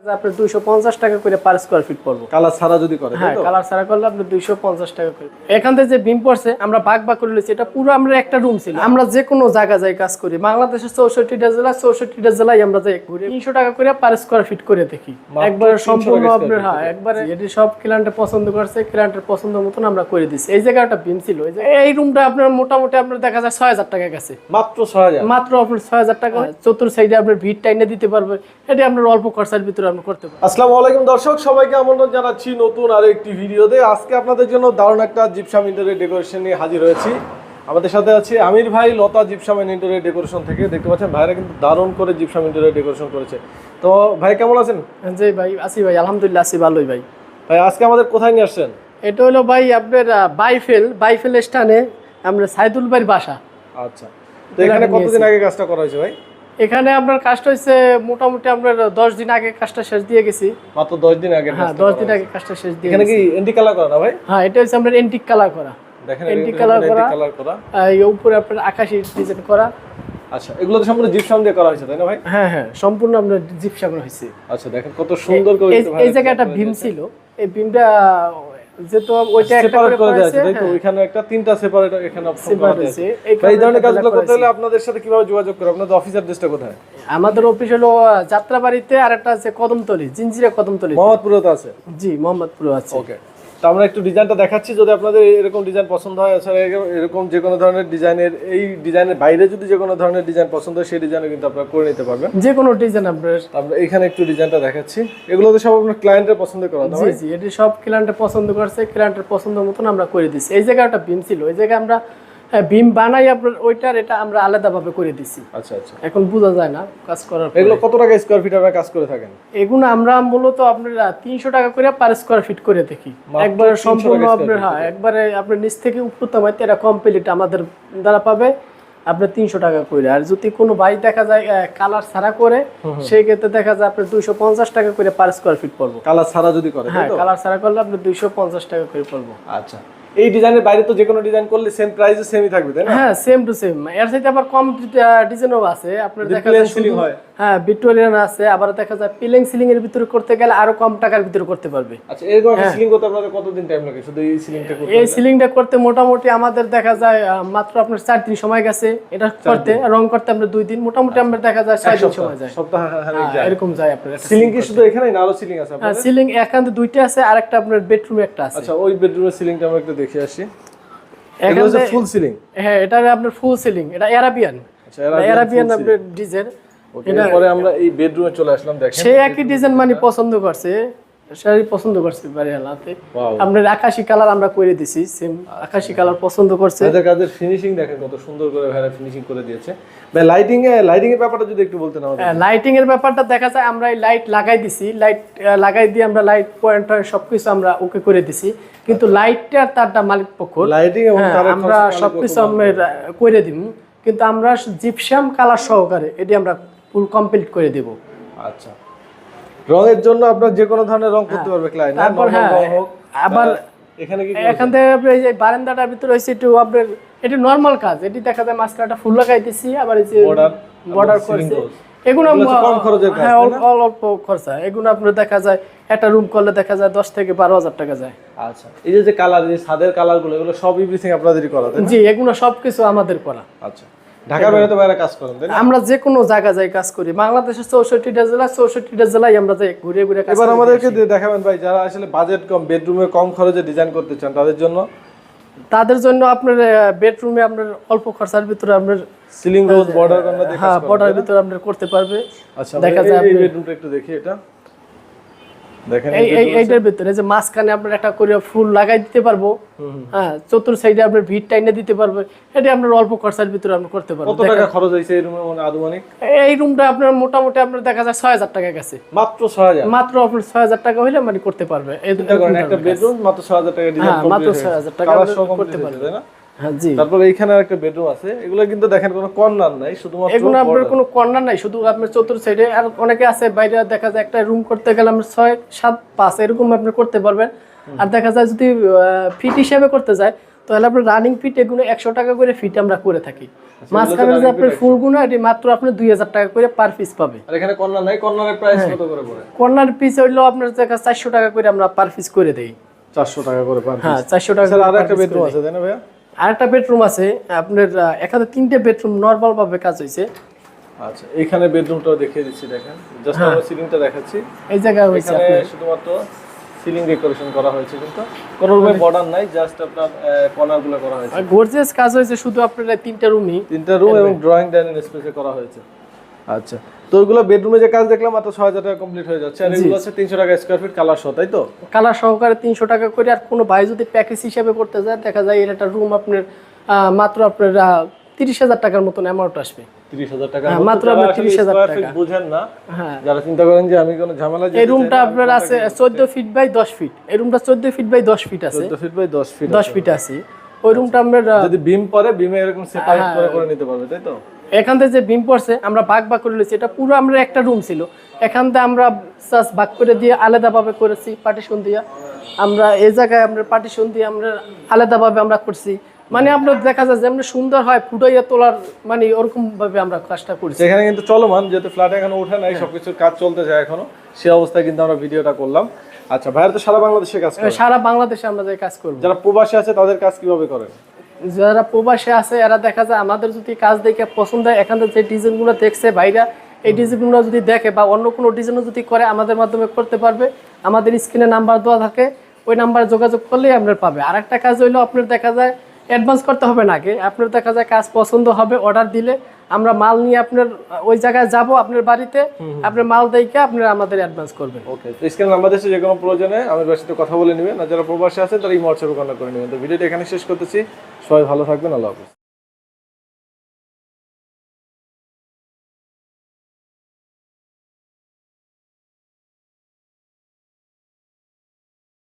আপনার টাকা করে পার স্কোয়ার ফিট পড়ব। কালার ছাড়া যদি করে হ্যাঁ কালার করলে টাকা করে। এখান থেকে যে বিম পড়ছে আমরা ভাগ ভাগ করে নিয়েছি এটা পুরো আমরা একটা রুম ছিল। আমরা যে কোনো জায়গা যাই কাজ করি বাংলাদেশের চৌষট্টিটা জেলা চৌষট্টিটা জেলায় আমরা যাই ঘুরে। তিনশো টাকা করে পার স্কোয়ার ফিট করে দেখি। একবারে 300 সম্পূর্ণ আপনার হ্যাঁ একবারে এটি সব পছন্দ করছে ক্লায়েন্টের পছন্দ মতন আমরা করে দিচ্ছি এই জায়গাটা বিম ছিল এই রুমটা আপনার মোটামুটি আপনার দেখা যায় ছয় হাজার টাকা গেছে। মাত্র মাত্র আপনার ছয় হাজার টাকা। চতুর সাইডে আপনার ভিড় টাইনে দিতে পারবে। এটি আপনার অল্প খরচার ভিতরে আপনি করতে পারবেন আসসালামু আলাইকুম দর্শক সবাইকে আমন্ত্রণ জানাচ্ছি নতুন আরও একটি ভিডিওতে। আজকে আপনাদের জন্য দারুণ একটা জিপসাম ইন্টারিয়র ডেকোরেশন নিয়ে হাজির হয়েছি। আমাদের সাথে আছে আমির ভাই লতা জিপসাম ইন্টারিয়র ডেকোরেশন থেকে। দেখতে পাচ্ছেন ভাইরা কিন্তু দারুণ করে জিপসাম ইন্টারিয়র ডেকোরেশন করেছে। তো ভাই কেমন আছেন? জি ভাই আসি ভাই আলহামদুলিল্লাহ আসি ভালোই ভাই। ভাই আজকে আমাদের কোথায় নিয়ে আসছেন? এটা হলো ভাই আপনার বাইফেল বাইফেল স্থানে আমরা সাইদুল ভাইয়ের বাসা। আচ্ছা তো এখানে কতদিন আগে কাজটা করা হয়েছে ভাই? এখানে আপনার কাজটা হচ্ছে মোটামুটি আপনার দশ দিন আগে কাজটা শেষ দিয়ে গেছি। মাত্র দশ দিন আগে হ্যাঁ দশ দিন আগে কাজটা শেষ দিয়ে এখানে কি এন্টি কালার করা ভাই? হ্যাঁ এটা হচ্ছে আপনার এন্টিক কালার করা। দেখেন করা। কালার করা। এই উপরে আপনার আকাশি ডিজাইন করা। আচ্ছা এগুলো তো সম্পূর্ণ জিপসাম দিয়ে করা হয়েছে তাই না ভাই? হ্যাঁ হ্যাঁ সম্পূর্ণ আপনার জিপসাম হয়েছে। আচ্ছা দেখেন কত সুন্দর করে এই- একটা ভীম ছিল। এই ভীমটা যেহেতু ওইটা সেপারেট করে করে দেওয়া আছে তাই তো? হ্যাঁ, ওইখানে একটা তিনটা সেপারেট এখানে অপশন করা আছে। এই ধরনের কাজগুলো করতে। হলে আপনাদের সাথে কীভাবে যোগাযোগ আপনাদের অফিস অ্যাড্রেসটা কোথায়? আমাদের অফিস হলো যাত্রাবাড়িতে আর একটা আছে কদমতলি জিঞ্জিরা কদমতলি। মোহাম্মদপুরে আছে? জি মোহাম্মদপুর আছে। ওকে তো আমরা একটু ডিজাইনটা দেখাচ্ছি যদি আপনাদের এরকম ডিজাইন পছন্দ হয় এছাড়া এরকম- যে কোনো ধরনের ডিজাইনের এই ডিজাইনের বাইরে যদি যে কোনো ধরনের ডিজাইন পছন্দ হয় সেই ডিজাইনও কিন্তু আপনারা করে নিতে পারবেন। যে কোনো ডিজাইন আপনার। আমরা এখানে একটু ডিজাইনটা দেখাচ্ছি। এগুলো তো সব আপনার ক্লায়েন্টের পছন্দ করা জি জি এটি সব ক্লায়েন্টের পছন্দ করছে ক্লায়েন্টের পছন্দ মতন আমরা করে দিচ্ছি। এই জায়গায় একটা বিম ছিল এই জায়গায় আমরা বিম বানাই আপনার ওইটার এটা আমরা আলাদাভাবে করে দিছি। আচ্ছা আচ্ছা। এখন বোঝা যায় না কাজ করার এগুলো কত টাকা স্কোয়ার ফিট আপনারা কাজ করে থাকেন? এগুলো আমরা মূলত আপনার তিনশো টাকা করে পার স্কোয়ার ফিট করে দেখি। একবারে সম্পূর্ণ আপনার হ্যাঁ একবারে আপনার নিচ থেকে এটা কমপ্লিট আমাদের দ্বারা পাবে। আপনার তিনশো টাকা করে। আর যদি কোনো ভাই দেখা যায় কালার ছাড়া করে সেই ক্ষেত্রে দেখা যায় আপনার দুইশো পঞ্চাশ টাকা করে পার স্কোয়ার ফিট পড়ব। কালার ছাড়া যদি করে হ্যাঁ কালার ছাড়া করলে আপনার দুইশো পঞ্চাশ টাকা করে পড়ব। আচ্ছা। এই ডিজাইনের বাইরে তো যে কোনো ডিজাইন করলে সেম প্রাইসে সেমই থাকবে তাই না? হ্যাঁ সেম টু সেম এর সাথে আবার কম ডিজাইনও আছে। আপনার দেখা যায় শুধু- হয়। হ্যাঁ ভিক্টোরিয়ান আছে আবার দেখা যায় পিলিং সিলিং এর ভিতরে করতে গেলে আরও কম টাকার ভিতরে করতে পারবে। আচ্ছা এরকম সিলিং করতে আপনাদের কতদিন টাইম লাগে শুধু এই সিলিংটা করতে এই সিলিংটা করতে মোটামুটি আমাদের দেখা যায় মাত্র আপনার চার দিন সময় গেছে। এটা করতে রং করতে আমরা দুই দিন। মোটামুটি আমরা দেখা যায় ছয় দিন সময় যায়। সপ্তাহ হ্যাঁ, এরকম যায় আপনার সিলিং কি শুধু এখানেই না আরও সিলিং আছে আপনার সিলিং এখানে দুইটা আছে আর একটা আপনার বেডরুমে একটা আছে। আচ্ছা ওই বেডরুমের সিলিংটা আমরা একটু দেখে আসি। এগুলো হচ্ছে ফুল সিলিং হ্যাঁ এটা আপনার ফুল সিলিং এটা অ্যারাবিয়ান আচ্ছা অ্যারাবিয়ান আপনার ডিজাইন। Okay, এরপরে আমরা এই বেডরুমে চলে আসলাম দেখেন। সে একই ডিজাইন মানে পছন্দ করছে। সেই পছন্দ করছে বাড়ি হালাতে Wow. আকাশি কালার আমরা করে দিছি সেম আকাশি কালার পছন্দ করছে। এদের কাজের ফিনিশিং দেখেন কত সুন্দর করে ভাইরা ফিনিশিং করে দিয়েছে। ভাই লাইটিং এ লাইটিং এর ব্যাপারটা যদি একটু বলতেন আমাদের। লাইটিং এর ব্যাপারটা দেখা যায় আমরা এই লাইট লাগাই দিছি। লাইট লাগাই দিয়ে আমরা লাইট পয়েন্ট সবকিছু আমরা ওকে করে দিছি। কিন্তু লাইটটা তারটা মালিক পক্ষ। লাইটিং এবং হ্যাঁ, আমরা সবকিছু আমরা করে দিব কিন্তু আমরা জিপসাম কালার সহকারে এটি আমরা ফুল কমপ্লিট করে দেব। আচ্ছা। রঙের জন্য আপনার যে কোনো ধরনের রং করতে পারবে ক্লায়েন্ট তারপর হ্যাঁ আবার এখানে কি এখান থেকে আপনার এই যে বারান্দাটার ভিতরে হয়েছে একটু আপনার এটি নর্মাল কাজ। এটি দেখা যায় মাঝখানটা ফুল লাগাই দিছি আবার এই যে বর্ডার করছে। এগুলো এগুলো কম খরচের কাজ, হ্যাঁ অল্প খরচা। এগুলো আপনার দেখা যায় একটা রুম করলে দেখা যায় দশ থেকে বারো হাজার টাকা যায়। আচ্ছা। এই যে যে কালার এই ছাদের কালারগুলো এগুলো সব এভরিথিং আপনাদেরই করা জি এগুলো আমাদের করা। আচ্ছা। ঢাকার বাইরে তো বাইরে কাজ করেন তাই আমরা যে কোনো জায়গা যাই কাজ করি। বাংলাদেশের চৌষট্টিটা জেলা চৌষট্টিটা জেলায় আমরা যাই ঘুরে ঘুরে এবার আমাদেরকে দেখাবেন ভাই যারা আসলে বাজেট কম বেডরুমে কম খরচে ডিজাইন করতে চান তাদের জন্য? তাদের জন্য আপনার বেডরুমে আপনার অল্প খরচার ভিতরে আপনার সিলিং রোজ বর্ডার দিয়ে হ্যাঁ বর্ডার ভিতরে আপনার করতে পারবে। আচ্ছা দেখা যায় আপনি- বেডরুমটা একটু দেখি এটা। এইটার ভিতরে যে মাঝখানে আপনার একটা করে ফুল লাগাই দিতে পারব। হ্যাঁ চতুর সাইডে আপনার ভিড় টাইনে দিতে পারবে। এটা আপনার অল্প খরচার ভিতরে আপনি করতে পারবেন কত টাকা খরচ হয়েছে এই রুমে মানে আনুমানিক? এই রুমটা আপনার মোটামুটি আপনার দেখা যায় ছয় হাজার টাকা গেছে। মাত্র মাত্র আপনার ছয় হাজার টাকা হইলে মানে করতে পারবে। এই দুটো একটা বেডরুম মাত্র ছয় হাজার টাকা ডিজাইন মাত্র 6,000 টাকা কালার আপনি সহ করতে করতে পারবে। না? জি তারপর এইখানে একটা বেডরুম আছে। এগুলো কিন্তু দেখেন কোনো কর্নার নাই শুধুমাত্র এগুলো আপনার কোনো কর্নার নাই শুধু আপনার চতুর সাইডে আর অনেকে আছে বাইরে দেখা যায় একটা রুম করতে গেলে আমরা ছয় সাত পাঁচ এরকম আপনি করতে পারবেন। আর দেখা যায় যদি ফিট হিসাবে করতে যায় তাহলে আপনার রানিং ফিট এগুলো একশো টাকা করে ফিট আমরা করে থাকি। মাঝখানে যে আপনার এটি মাত্র আপনি দুই হাজার টাকা করে পার পিস পাবে। এখানে কর্নার নাই কর্নারের প্রাইস হ্যাঁ। কত করে পড়ে? কর্নার পিস হইল আপনার জায়গা চারশো টাকা করে আমরা পার পিস করে দেই। চারশো টাকা করে পার হ্যাঁ চারশো টাকা আর একটা বেডরুম আছে তাই না ভাইয়া। আরেকটা বেডরুম আছে আপনার এখানে তিনটে বেডরুম নর্মাল ভাবে কাজ হয়েছে আচ্ছা এখানে বেডরুমটাও দেখিয়ে দিচ্ছি দেখেন। জাস্ট হ্যাঁ। আমরা সিলিংটা দেখাচ্ছি। এই জায়গা হয়েছে শুধুমাত্র সিলিং ডেকোরেশন করা হয়েছে কিন্তু। কোনো রুমে বর্ডার নাই জাস্ট আপনার কর্নারগুলো করা হয়েছে। গর্জিয়াস কাজ হয়েছে শুধু আপনার তিনটা রুমই তিনটা রুম এবং ড্রয়িং ডাইনিং স্পেসে করা হয়েছে। আচ্ছা তো ওইগুলো বেডরুমে যে কাজ দেখলাম মাত্র ছয় হাজার টাকা কমপ্লিট হয়ে যাচ্ছে। আর এগুলো হচ্ছে তিনশো টাকা স্কোয়ার ফিট কালার শো তাই তো? কালার সহকারে তিনশো টাকা করে আর কোনো ভাই যদি প্যাকেজ হিসাবে করতে যায় দেখা যায় এর একটা রুম আপনার মাত্র আপনার তিরিশ হাজার টাকার মতন অ্যামাউন্ট আসবে। হ্যাঁ, মাত্র আপনার 30,000 টাকা। বুঝেন না হ্যাঁ। যারা চিন্তা করেন যে আমি কোনো ঝামেলা এই রুমটা আপনার আছে চোদ্দ ফিট বাই দশ ফিট এই রুমটা চোদ্দ ফিট বাই দশ ফিট আছে। চোদ্দ ফিট বাই দশ ফিট দশ ফিট আছে। ওই রুমটা আপনার যদি বিম পরে বিমে এরকম সেপারেট হ্যাঁ। করে করে নিতে পারবে তাই তো? এখান থেকে যে বিম পড়ছে আমরা ভাগ ভাগ করে নিয়েছি এটা পুরো আমরা একটা রুম ছিল। এখান থেকে আমরা জাস্ট ভাগ করে দিয়ে আলাদাভাবে করেছি পার্টিশন দিয়ে। আমরা এই জায়গায় আমরা পার্টিশন দিয়ে আমরা আলাদাভাবে আমরা করছি। মানে আপনার দেখা যায় যেমন সুন্দর হয় ফুটাইয়া তোলার মানে ওরকম ভাবে আমরা কাজটা করছি। এখানে কিন্তু চলমান যেহেতু ফ্ল্যাট এখনও হ্যাঁ। নাই সবকিছুর কাজ চলতে যায় এখনও। সে অবস্থায় কিন্তু আমরা ভিডিওটা করলাম। আচ্ছা ভাইয়ের তো সারা বাংলাদেশে কাজ করে সারা বাংলাদেশে আমরা যে কাজ করব। যারা প্রবাসী আছে তাদের কাজ কীভাবে করেন? যারা প্রবাসে আছে, এরা দেখা যায় আমাদের যদি কাজ দেখে পছন্দ হয়, এখান থেকে যে ডিজাইনগুলো দেখছে ভাইরা, এই ডিজাইনগুলো যদি দেখে বা অন্য কোনো ডিজাইনও যদি করে, আমাদের মাধ্যমে করতে পারবে। আমাদের স্ক্রিনে নাম্বার দেওয়া থাকে, ওই নাম্বারে যোগাযোগ করলেই আপনার পাবে। আর একটা কাজ হইল, আপনার দেখা যায় অ্যাডভান্স করতে হবে না আগে। আপনার দেখা যায় কাজ পছন্দ হবে অর্ডার দিলে আমরা মাল নিয়ে আপনার ওই জায়গায় যাব আপনার বাড়িতে আপনার মাল দেখে আপনার আমাদের অ্যাডভান্স করবেন। ওকে তো স্ক্রিন নাম্বার যে কোনো প্রয়োজনে আমাদের সাথে কথা বলে নেবেন আর যারা প্রবাসী আছে তারা এই হোয়াটসঅ্যাপে কন্ট্যাক্ট করে নেবেন। তো ভিডিওটা এখানে শেষ করতেছি। সবাই ভালো থাকবেন আল্লাহ হাফিজ।